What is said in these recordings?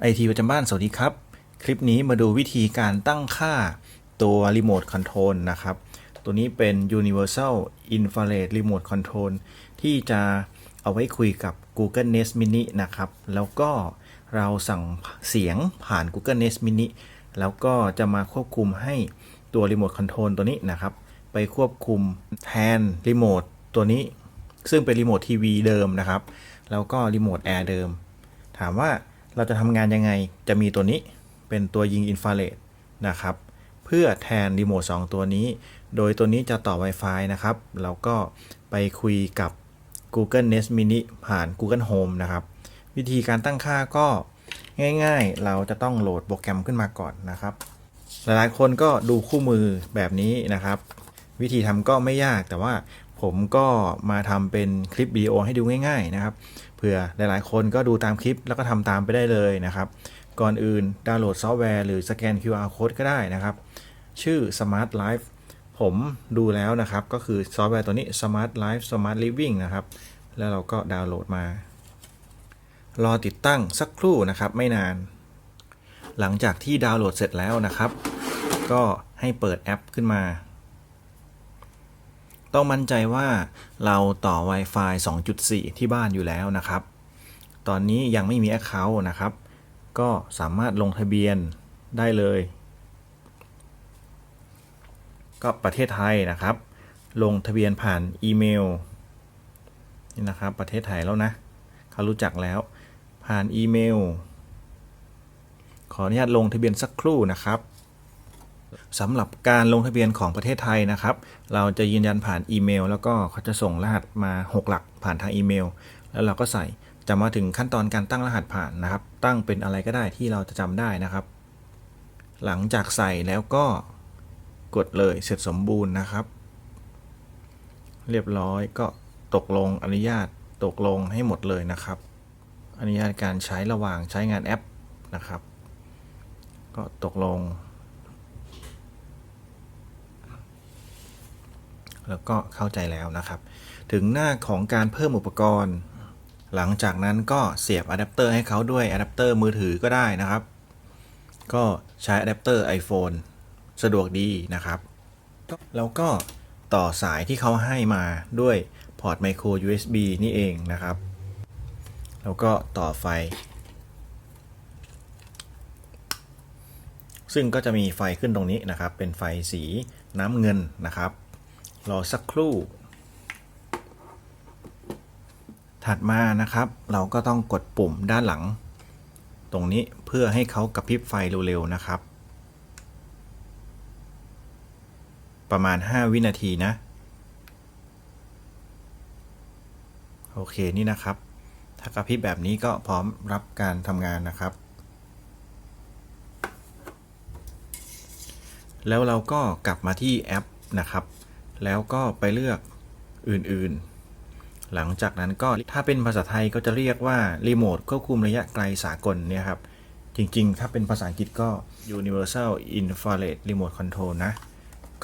ไอทีประจำบ้านสวัสดีครับ คลิปนี้มาดูวิธีการตั้งค่าตัวรีโมทคอนโทรลนะครับ ตัวนี้เป็น Universal Infrared Remote Control ที่จะเอาไว้คุยกับ Google Nest Mini นะครับ แล้วก็เราสั่งเสียงผ่าน Google Nest Mini แล้วก็จะมาควบคุมให้ตัวรีโมทคอนโทรลตัวนี้นะครับ ไปควบคุมแทนรีโมทตัวนี้ ซึ่งเป็นรีโมททีวีเดิมนะครับ แล้วก็รีโมทแอร์เดิม ถามว่า เราจะทำงานยังไงจะมีตัวนี้เป็นตัวยิงอินฟราเรดนะครับ เพื่อแทนรีโมท2ตัวนี้ โดยตัวนี้จะต่อ Wi-Fi นะครับแล้วก็ไปคุยกับ Google Nest Mini ผ่าน Google Home นะครับ วิธีการตั้งค่าก็ง่ายๆ เราจะต้องโหลดโปรแกรมขึ้นมาก่อนนะครับ หลายๆคนก็ดูคู่มือแบบนี้นะครับ วิธีทำก็ไม่ยากแต่ว่า ผมก็มาทำเป็นคลิปวิดีโอให้ดูง่าย ๆ นะครับ เผื่อหลายๆ คนก็ดูตามคลิปแล้วก็ทำตามไปได้เลยนะครับ ก่อนอื่นดาวน์โหลดซอฟต์แวร์หรือสแกน QR code ก็ได้นะครับ ชื่อ Smart Life ผมดูแล้วนะครับ ก็คือซอฟต์แวร์ตัวนี้ Smart Life Smart Living นะครับ แล้วเราก็ดาวน์โหลดมา รอติดตั้งสักครู่นะครับไม่นาน หลังจากที่ดาวน์โหลดเสร็จแล้วนะครับ ก็ให้เปิดแอปขึ้นมา ต้องมั่นใจว่าเราต่อ Wi-Fi 2.4 ที่บ้านอยู่แล้วนะครับ ตอนนี้ยังไม่มี Account นะครับ ก็สามารถลงทะเบียนได้เลย ก็ประเทศไทยนะครับ ลงทะเบียนผ่านอีเมลนี่นะครับ ประเทศไทยแล้วนะเขารู้จักแล้ว ผ่านอีเมล ขออนุญาตลงทะเบียนสักครู่นะครับ สำหรับการลงทะเบียนของประเทศไทยนะครับ เราจะยืนยันผ่านอีเมล แล้วก็เขาจะส่งรหัสมา 6 หลักผ่านทางอีเมล แล้วเราก็ใส่จะมาถึงขั้นตอนการตั้งรหัสผ่านนะครับ ตั้งเป็นอะไรก็ได้ที่เราจะจำได้นะครับ หลังจากใส่แล้วก็กดเลยเสร็จสมบูรณ์นะครับ เรียบร้อยก็ตกลงอนุญาตตกลงให้หมดเลยนะครับ อนุญาตการใช้ระหว่างใช้งานแอปนะครับ ก็ตกลง แล้วก็เข้าใจแล้วนะครับ ถึงหน้าของการเพิ่มอุปกรณ์ หลังจากนั้นก็เสียบอะแดปเตอร์ให้เขาด้วยอะแดปเตอร์มือถือก็ได้นะครับ ก็ใช้อะแดปเตอร์ iPhone สะดวกดีนะครับ แล้วก็ต่อสายที่เขาให้มาด้วยพอร์ตไมโคร USB นี่เองนะครับ แล้วก็ต่อไฟ ซึ่งก็จะมีไฟขึ้นตรงนี้นะครับ เป็นไฟสีน้ำเงินนะครับ รอสักครู่ ถัดมานะครับ เราก็ต้องกดปุ่มด้านหลัง ตรงนี้เพื่อให้เขากระพริบไฟเร็วๆนะครับ ประมาณ 5 วินาทีนะ โอเคนี่นะครับ ถ้ากระพริบแบบนี้ก็พร้อมรับการทำงานนะครับแล้วเราก็กลับมาที่แอปนะครับ แล้วก็ไปเลือกอื่นๆ หลังจากนั้นก็ถ้าเป็นภาษาไทยก็จะเรียกว่ารีโมทควบคุมระยะไกลสากลเนี่ยครับ จริงๆ ถ้าเป็นภาษาอังกฤษก็ Universal Infrared Remote Control นะ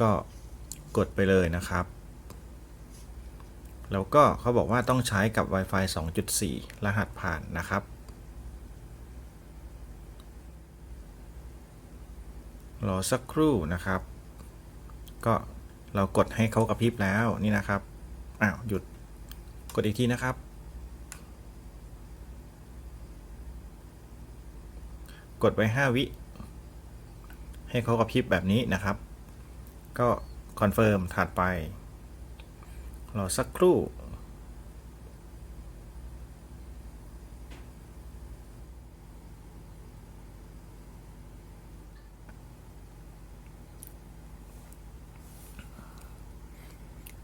ก็กดไปเลยนะครับ แล้วก็เขาบอกว่าต้องใช้กับ Wi-Fi 2.4 รหัสผ่านนะครับรอสักครู่นะครับ ก็ เรากดให้เขากระพริบแล้วนี่นะครับอ้าวหยุดกดอีกทีนะครับ กดไว้ 5 วิ ให้เขากระพริบแบบนี้นะครับ ก็คอนเฟิร์มถัดไป รอสักครู่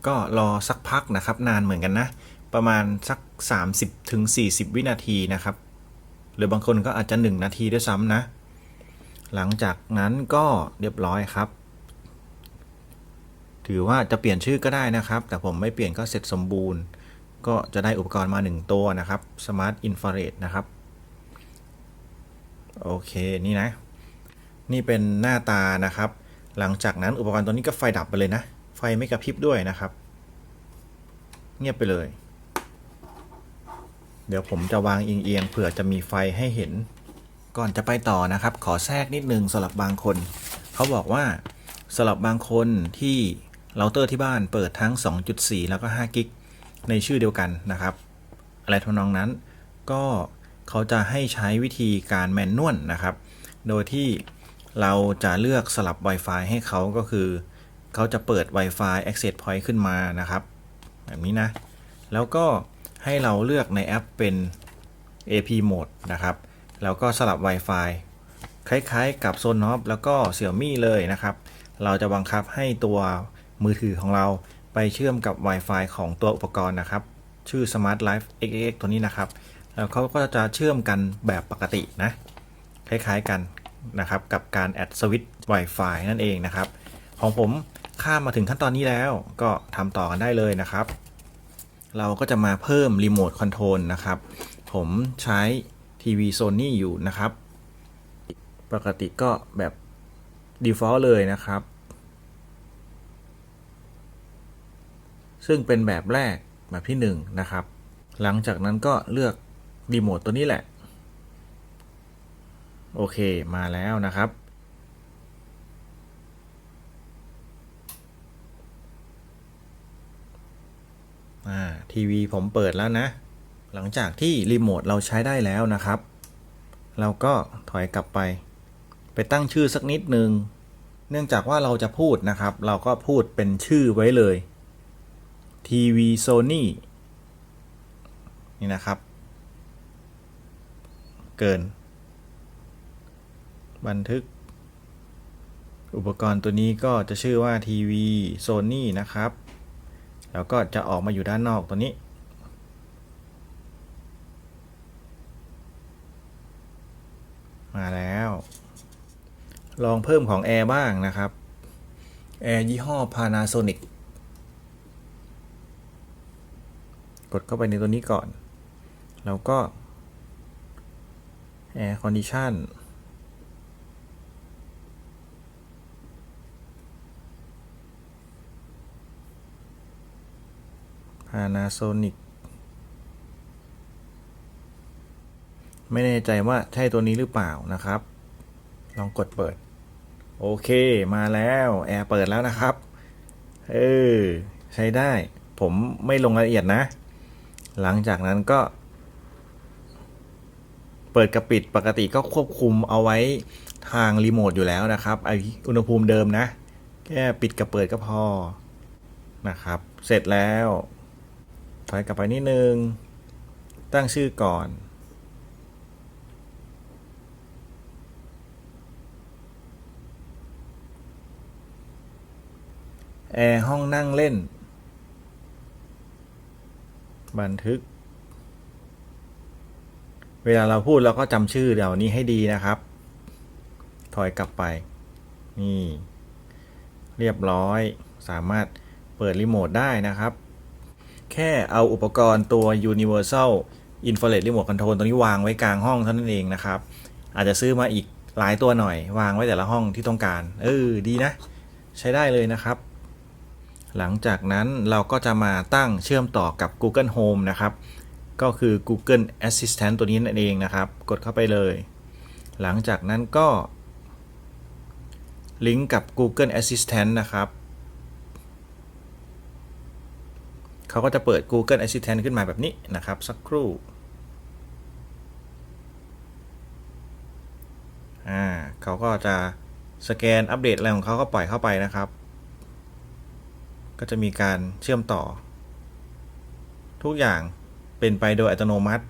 ก็รอสักพักนะครับ นานเหมือนกันนะ ประมาณสัก 30ถึง40วินาทีนะครับ หรือบางคนก็อาจจะ 1 นาทีด้วยซ้ำนะ หลังจากนั้นก็เรียบร้อยครับ ถือว่าจะเปลี่ยนชื่อก็ได้นะครับ แต่ผมไม่เปลี่ยนก็เสร็จสมบูรณ์ ก็จะได้อุปกรณ์มา 1 ตัวนะครับ Smart Infrared นะครับ โอเคนี่นะ นี่เป็นหน้าตานะครับ หลังจากนั้นอุปกรณ์ตัวนี้ก็ไฟดับไปเลยนะ ไฟไม่กระพริบด้วยนะครับ เงียบไปเลย เดี๋ยวผมจะวางเอียงๆเผื่อจะมีไฟให้เห็น ก่อนจะไปต่อนะครับ ขอแทรกนิดนึงสำหรับบางคน เขาบอกว่าสำหรับบางคนที่เราเตอร์ที่บ้านเปิดทั้ง 2.4 แล้วก็5กิกในชื่อเดียวกันนะครับ อะไรทำนองนั้น ก็เขาจะให้ใช้วิธีการแมนนวลนะครับ โดยที่เราจะเลือกสลับ Wi-Fi ให้เขาก็คือ เขาจะเปิด Wi-Fi Access Point ขึ้นมานะครับ แบบนี้นะ แล้วก็ให้เราเลือกในแอปเป็น AP Mode นะครับ แล้วก็สลับ Wi-Fi คล้ายๆ กับ Sonos แล้วก็ Xiaomi เลยนะครับ เราจะบังคับให้ตัวมือถือของเราไปเชื่อมกับ Wi-Fi ของตัวอุปกรณ์นะครับ ชื่อ Smart Life XX ตัวนี้นะครับ แล้วเขาก็จะเชื่อมกันแบบปกตินะ คล้ายๆกันนะครับ กับการแอดสวิตช์ Wi-Fi นั่นเองนะครับ ของผม ข้ามมาถึงขั้นตอนนี้แล้วก็ทำต่อกันได้เลยนะครับ เราก็จะมาเพิ่มรีโมทคอนโทรลนะครับ ผมใช้ทีวี Sony อยู่นะครับ ปกติก็แบบ default เลยนะครับ ซึ่งเป็นแบบแรกแบบที่ 1 นะครับ หลังจากนั้นก็เลือกรีโมทตัวนี้แหละ โอเคมาแล้วนะครับ อ่า ทีวีผมเปิดแล้วนะ หลังจากที่รีโมทเราใช้ได้แล้วนะครับ เราก็ถอยกลับไป ไปตั้งชื่อสักนิดนึง เนื่องจากว่าเราจะพูดนะครับ เราก็พูดเป็นชื่อไว้เลยทีวีโซนี่นี่นะครับ เกิน บันทึก อุปกรณ์ตัวนี้ก็จะชื่อว่าทีวีโซนี่นะครับ แล้วก็จะออกมาอยู่ด้านนอกตัวนี้ มาแล้ว ลองเพิ่มของแอร์บ้างนะครับแอร์ยี่ห้อ Panasonic กดเข้าไปในตัวนี้ก่อน แล้วก็ Air Condition Panasonic ไม่แน่ใจว่าใช่ตัวนี้หรือเปล่านะครับ ลองกดเปิด โอเคมาแล้วแอร์เปิดแล้วนะครับ เออ ใช้ได้ ผมไม่ลงรายละเอียดนะ หลังจากนั้นก็ เปิดกับปิดปกติก็ควบคุมเอาไว้ทางรีโมทอยู่แล้วนะครับไออุณหภูมิเดิมนะ แค่ปิดกับเปิดก็พอนะครับ เสร็จแล้ว ถอยกลับไปนิดนึง ตั้งชื่อก่อน แอร์ห้องนั่งเล่น บันทึก เวลาเราพูดเราก็จำชื่อเดี๋ยวนี้ให้ดีนะครับ ถอยกลับไป นี่ เรียบร้อย สามารถเปิดรีโมทได้นะครับ แค่เอาอุปกรณ์ตัว Universal Infrared Remote Control ตัวนี้วางไว้กลางห้องเท่านั้นเองนะครับ อาจจะซื้อมาอีกหลายตัวหน่อย วางไว้แต่ละห้องที่ต้องการ เออดีนะ ใช้ได้เลยนะครับ หลังจากนั้นเราก็จะมาตั้งเชื่อมต่อกับ Google Home นะครับ ก็คือ Google Assistant ตัวนี้นั่นเองนะครับ กดเข้าไปเลย หลังจากนั้นก็ลิงก์กับ Google Assistant นะครับ เขาก็จะเปิด Google Assistant ขึ้นมาแบบนี้นะครับ สักครู่อ่าเขาก็จะสแกนอัปเดตอะไรของเขาก็ปล่อยเข้าไปนะครับ ก็จะมีการเชื่อมต่อ ทุกอย่างเป็นไปโดยอัตโนมัติ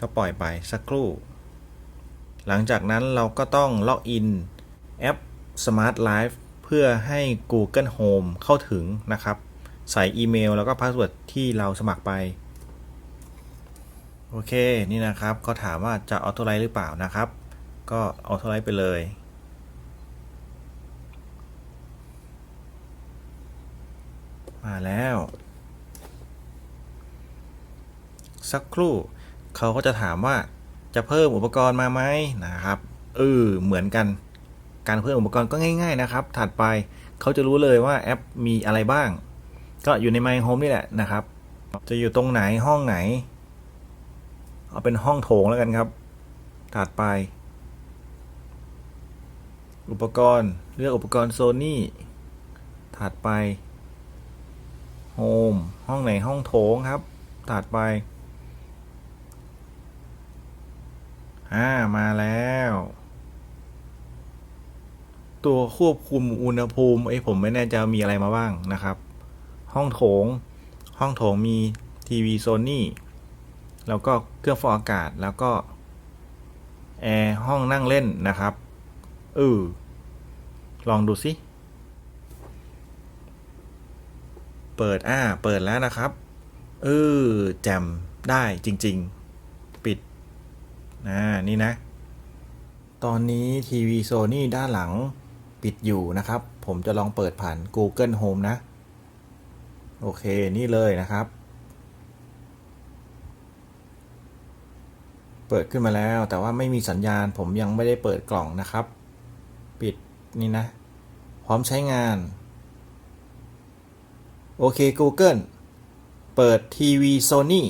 ก็ปล่อยไปสักครู่ หลังจากนั้นเราก็ต้องล็อกอินแอป Smart Life เพื่อให้ Google Home เข้าถึงนะครับ ใส่อีเมลแล้วก็พาสเวิร์ดที่เราสมัครไป โอเค นี่นะครับเขาถามว่าจะออโต้ไลท์หรือเปล่านะครับ ก็ออโต้ไลท์ไปเลย มาแล้ว สักครู่เขาก็จะถามว่าจะเพิ่มอุปกรณ์มาไหมนะครับเออเหมือนกัน การเพิ่มอุปกรณ์ก็ง่าย ๆ นะครับ ถัดไปเขาจะรู้เลยว่าแอปมีอะไรบ้าง ก็อยู่ใน My Home นี่แหละนะครับ จะอยู่ตรงไหนห้องไหน เอาเป็นห้องโถงแล้วกันครับ ถัดไป อุปกรณ์เลือกอุปกรณ์โซนี่ถัดไปโฮมห้องไหนห้องโถงครับ ถัดไปอ่ามาแล้ว ตัวควบคุมอุณหภูมิไอ้ผมไม่แน่ใจมีอะไรมาบ้างนะครับ ห้องโถง ห้องโถงมีทีวีโซนี่แล้วก็เครื่องฟอกอากาศแล้วก็แอร์ห้องนั่งเล่นนะครับเออลองดูสิ เปิดอ่าเปิดแล้วนะครับเออแจมได้จริง ๆ ปิดอ่านี่นะ ตอนนี้ทีวีโซนี่ด้านหลังปิดอยู่นะครับ ผมจะลองเปิดผ่าน Google Home นะ โอเค นี่เลยนะครับ เปิดขึ้นมาแล้ว แต่ว่าไม่มีสัญญาณ ผมยังไม่ได้เปิดกล่องนะครับ ปิดนี่นะ พร้อมใช้งาน โอเค Google เปิดทีวีโซนี่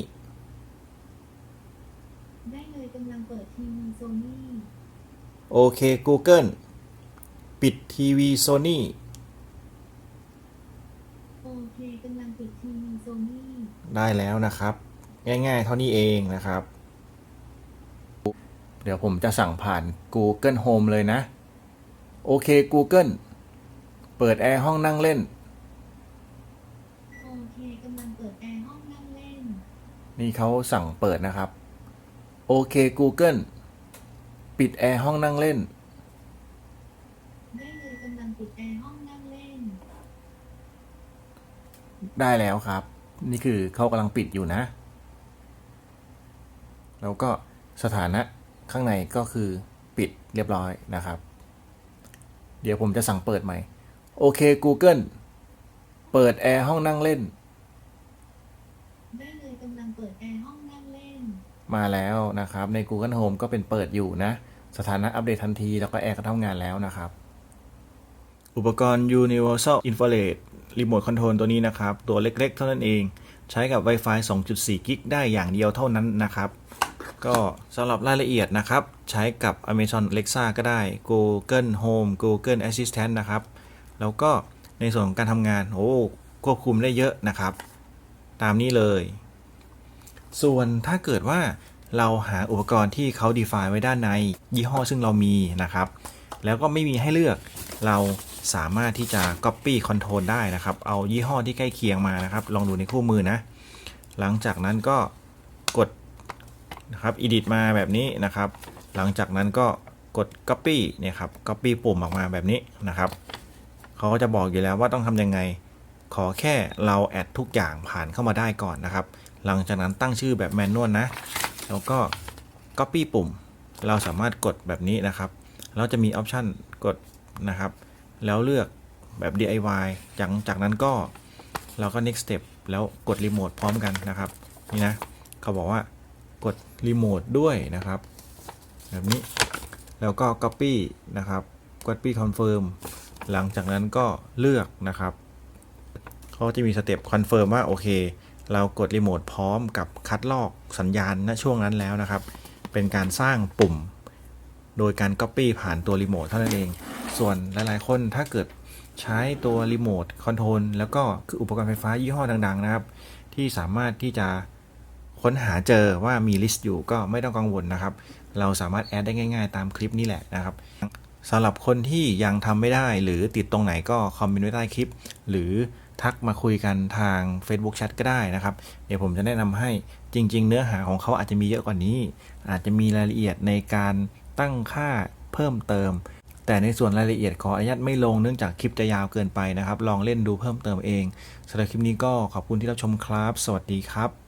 ได้เลยกำลังเปิดทีวีโซนี่โอเค Google ปิดทีวีโซนี่ โอเคกำลังปิดทีวีโซนี่ ได้แล้วนะครับ ง่ายๆ เท่านี้เองนะครับ เดี๋ยวผมจะสั่งผ่าน Google Home เลยนะ โอเค Google เปิดแอร์ห้องนั่งเล่น โอเคกำลังเปิดแอร์ห้องนั่งเล่น นี่เขาสั่งเปิดนะครับ โอเค Google ปิดแอร์ห้องนั่งเล่น ได้เลยกำลังปิดแอร์ห้องนั่งเล่น ได้แล้วครับ นี่คือเขากำลังปิดอยู่นะ แล้วก็สถานะข้างในก็คือปิดเรียบร้อยนะครับ เดี๋ยวผมจะสั่งเปิดใหม่ โอเค Google เปิดแอร์ห้องนั่งเล่น ได้เลยกำลังเปิดแอร์ห้องนั่งเล่น มาแล้วนะครับใน Google Home ก็เป็นเปิดอยู่นะ สถานะอัปเดตทันที แล้วก็แอร์ก็ทำงานแล้วนะครับ อุปกรณ์ Universal Infrared Remote Control ตัวนี้นะครับ ตัวเล็กๆ เท่านั้นเอง ใช้กับ Wi-Fi 2.4 กิกได้อย่างเดียวเท่านั้นนะครับ ก็สำหรับรายละเอียดนะครับ ใช้กับ Amazon Alexa ก็ได้ Google Home Google Assistant นะครับ แล้วก็ในส่วนของการทำงานโอ้ควบคุมได้เยอะนะครับ ตามนี้เลย ส่วนถ้าเกิดว่าเราหาอุปกรณ์ที่เขา define ไว้ด้านในยี่ห้อซึ่งเรามีนะครับ แล้วก็ไม่มีให้เลือกเรา สามารถที่จะ copy control ได้นะครับ เอายี่ห้อที่ใกล้เคียงมานะครับ ลองดูในคู่มือนะ หลังจากนั้นก็กดนะครับ edit มาแบบนี้นะครับ หลังจากนั้นก็กด copy เนี่ยครับ copy ปุ่มออกมาแบบนี้นะครับเขาก็จะบอกอยู่แล้วว่าต้องทำยังไง ขอแค่เราแอดทุกอย่างผ่านเข้ามาได้ก่อนนะครับ หลังจากนั้นตั้งชื่อแบบแมนนวลนะ แล้วก็ Copy ปุ่ม เราสามารถกดแบบนี้นะครับ แล้วจะมีออปชันกดนะครับ แล้วเลือกแบบ DIY จากจากนั้นก็เราก็ next step แล้วกดรีโมทพร้อมกันนะครับ นี่นะ เขาบอกว่ากดรีโมทด้วยนะครับ แบบนี้แล้วก็ Copy นะครับ Copy Confirm หลังจากนั้นก็เลือกนะครับเขาจะมีสเต็ปคอนเฟิร์มว่า โอเค เรากดรีโมทพร้อมกับคัดลอกสัญญาณณช่วงนั้นแล้วนะครับ เป็นการสร้างปุ่ม โดยการ Copy ผ่านตัวรีโมทเท่านั้นเอง ส่วนหลายๆ คนถ้าเกิดใช้ตัวรีโมทคอนโทรลแล้วก็คืออุปกรณ์ไฟฟ้ายี่ห้อดัง ๆ นะครับ ที่สามารถที่จะค้นหาเจอว่ามีลิสต์อยู่ก็ไม่ต้องกังวลนะครับ เราสามารถแอดได้ง่าย ๆ ตามคลิปนี้แหละนะครับสำหรับคนที่ยังทำไม่ได้หรือติดตรงไหนก็คอมเมนต์ไว้ใต้คลิป หรือทักมาคุยกันทาง Facebook Chat ก็ได้นะครับ เดี๋ยวผมจะแนะนำให้จริง ๆ เนื้อหาของเขาอาจจะมีเยอะกว่านี้ อาจจะมีรายละเอียดในการตั้งค่าเพิ่มเติม แต่ในส่วนรายละเอียดขออนุญาตไม่ลงเนื่องจากคลิปจะยาวเกินไปนะครับ ลองเล่นดูเพิ่มเติมเองสำหรับคลิปนี้ก็ขอบคุณที่รับชมครับ สวัสดีครับ